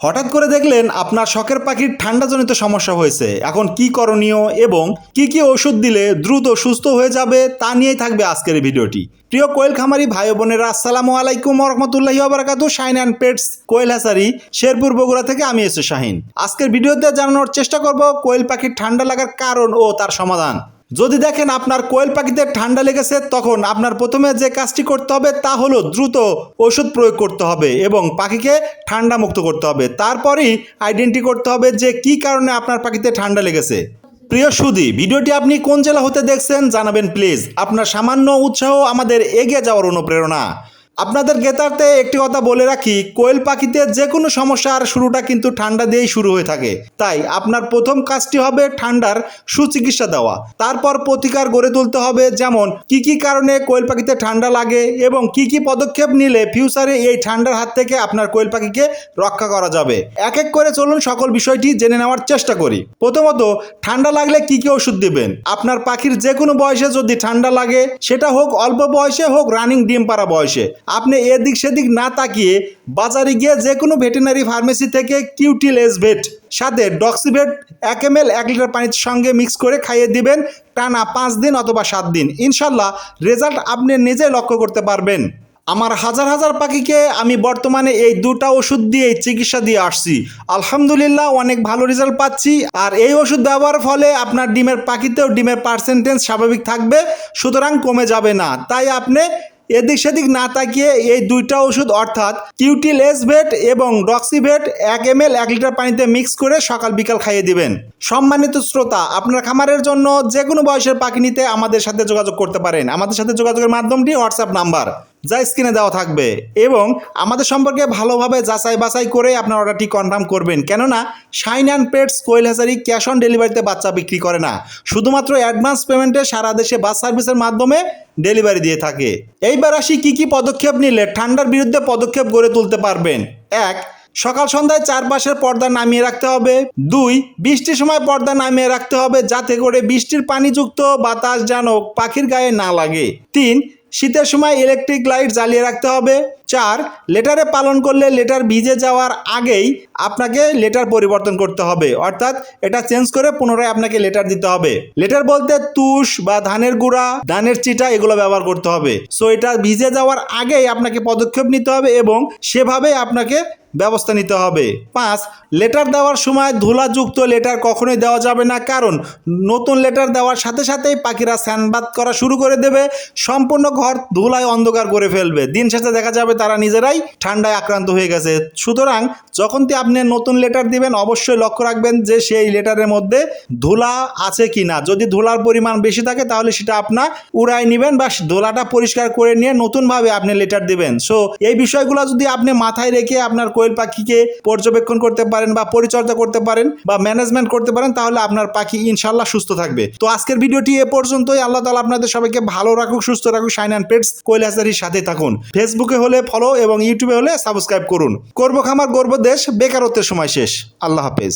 হঠাৎ করে দেখলেন আপনার শখের পাখির ঠান্ডাজনিত সমস্যা হয়েছে। এখন কি করণীয় এবং কি কি ওষুধ দিলে দ্রুত সুস্থ হয়ে যাবে তা নিয়েই থাকবে আজকের ভিডিওটি। প্রিয় কোয়েল খামারি ভাই বোনেরা, আসসালামু আলাইকুম রহমতুল্লাহি আবরাকাতু Shine and Pets Koel Hazari Sherpur Bogura থেকে আমি এসে শাহিন। আজকের ভিডিওতে জানানোর চেষ্টা করব কোয়েল পাখির ঠান্ডা লাগার কারণ ও তার সমাধান। যদি দেখেন আপনার কোয়েল পাখিদের ঠান্ডা লেগেছে, তখন আপনার প্রথমে যে কাজটি করতে হবে তা হলো দ্রুত ওষুধ প্রয়োগ করতে হবে এবং পাখিকে ঠান্ডা মুক্ত করতে হবে। তারপরেই আইডেন্টি করতে হবে যে কি কারণে আপনার পাখিতে ঠান্ডা লেগেছে। প্রিয় সুদি ভিডিওটি আপনি কোন জেলা হতে দেখছেন জানাবেন প্লিজ। আপনার সামান্য উৎসাহ আমাদের এগিয়ে যাওয়ার অনুপ্রেরণা। আপনাদের গেতারতে একটি কথা বলে রাখি, কোয়েল পাখিতে যে কোনো সমস্যার শুরুটা কিন্তু ঠান্ডা দিয়েই শুরু হয়ে থাকে। তাই আপনার প্রথম কাজটি হবে ঠান্ডার সুচিকিৎসা দেওয়া। তারপর প্রতিকার গড়ে তুলতে হবে যেমন, কি কি কারণে কোয়েল পাখিতে ঠান্ডা লাগে এবং কি কি পদক্ষেপ নিলে ফিউচারে এই ঠান্ডার হাত থেকে আপনার কোয়েল পাখিকে রক্ষা করা যাবে। এক এক করে চলুন সকল বিষয়টি জেনে নেওয়ার চেষ্টা করি। প্রথমত, ঠান্ডা লাগলে কি কি ওষুধ দিবেন? আপনার পাখির যে কোনো বয়সে যদি ঠান্ডা লাগে, সেটা হোক অল্প বয়সে হোক রানিং ডিম পাড়া বয়সে। আপনি এদিক সেদিক না তাকিয়ে বাজারে গিয়ে যে কোনো ভেটেনারি ফার্মেসি থেকে কিউটিল এস ভেট, সাথে ডক্সিভেট, এক এম এল, এক লিটার পানির সঙ্গে মিক্স করে খাইয়ে দিবেন টানা পাঁচ দিন অথবা সাত দিন। ইনশাল্লাহ রেজাল্ট আপনি নিজে লক্ষ্য করতে পারবেন। আমার হাজার হাজার পাখিকে আমি বর্তমানে এই দুটা ওষুধ দিয়ে চিকিৎসা দিয়ে আসছি। আলহামদুলিল্লাহ অনেক ভালো রেজাল্ট পাচ্ছি আর এই ওষুধ ব্যবহারের ফলে আপনার ডিমের পাখিতেও ডিমের পার্সেন্টেজ স্বাভাবিক থাকবে, সুতরাং কমে যাবে না। তাই আপনি এদিক সেদিক না তাকিয়ে এই দুইটা ওষুধ, অর্থাৎ কিউটিল এস ভেট এবং ডক্সিভেট এক এম এল এক লিটার পানিতে মিক্স করে সকাল বিকাল খাইয়ে দিবেন। সম্মানিত শ্রোতা, আপনার খামারের জন্য যে কোনো বয়সের পাখি নিতে আমাদের সাথে যোগাযোগ করতে পারেন। আমাদের সাথে যোগাযোগের মাধ্যমটি হোয়াটসঅ্যাপ নাম্বার যা স্ক্রিনে দেওয়া থাকবে। এবং আমাদের সম্পর্কে ভালোভাবে যাচাই বাছাই করে আপনার অর্ডারটি কনফার্ম করবেন। কেননা শাইন অ্যান্ড পেটস কোয়েল হাজারি ক্যাশ অন ডেলিভারিতে বাচ্চা বিক্রি করে না। শুধুমাত্র অ্যাডভান্স পেমেন্টে সারা দেশে বাস সার্ভিসের মাধ্যমে ডেলিভারি দিয়ে থাকে। এইবার আসি কী কী পদক্ষেপ নিলে ঠান্ডার বিরুদ্ধে পদক্ষেপ গড়ে তুলতে পারবেন। এক, সকাল সন্ধ্যায় চারপাশের পর্দা নামিয়ে রাখতে হবে। দুই, বৃষ্টির সময় পর্দা নামিয়ে রাখতে হবে যাতে করে বৃষ্টির পানিযুক্ত বাতাস যেন পাখির গায়ে না লাগে। তিন শীতের সময় ইলেকট্রিক লাইট জ্বালিয়ে রাখতে হবে। চার লেটারে পালন করলে লেটার ভিজে যাওয়ার আগেই আপনাকে লেটার পরিবর্তন করতে হবে। অর্থাৎ এটা চেঞ্জ করে পুনরায় আপনাকে লেটার দিতে হবে। লেটার বলতে তুষ বা ধানের গুঁড়া, ধানের চিটা এগুলো ব্যবহার করতে হবে। সো এটা ভিজে যাওয়ার আগেই আপনাকে পদক্ষেপ নিতে হবে এবং সেভাবে আপনাকে ব্যবস্থা নিতে হবে। পাঁচ লেটার দেওয়ার সময় ধুলাযুক্ত লেটার কখনোই দেওয়া যাবে না। কারণ নতুন লেটার দেওয়ার সাথে সাথেই পাখিরা স্যানবাদ করা শুরু করে দেবে। সম্পূর্ণ ঘর ধুলায় অন্ধকার করে ফেলবে। দিন শেষে দেখা যাবে তারা নিজেরাই ঠান্ডায় আক্রান্ত হয়ে গেছে। সুতরাং যখন আপনি নতুন লেটার দিবেন, অবশ্যই লক্ষ্য রাখবেন যে সেই লেটারের মধ্যে ধুলা আছে কি না যদি ধুলার পরিমাণ বেশি থাকে, তাহলে সেটা আপনার উড়াই নেবেন বা ধুলাটা পরিষ্কার করে নিয়ে নতুনভাবে আপনি লেটার দিবেন। সো এই বিষয়গুলো যদি আপনি মাথায় রেখে আপনার কোয়েল পাখিকে পর্যবেক্ষণ করতে পারেন বা পরিচর্যা করতে পারেন বা ম্যানেজমেন্ট করতে পারেন, তাহলে আপনার পাখি ইনশাল্লাহ সুস্থ থাকবে। তো আজকের ভিডিওটি এ পর্যন্তই। আল্লাহ তালা আপনাদের সবাইকে ভালো রাখুক, সুস্থ রাখুক। সাইন অ্যান্ড পেটস কোয়েল হাজারির সাথে থাকুন। ফেসবুকে হলে ফলো এবং ইউটিউবে হলে সাবস্ক্রাইব করুন। করব খামার গর্ব দেশ বেকারত্বের সময় শেষ। আল্লাহ হাফেজ।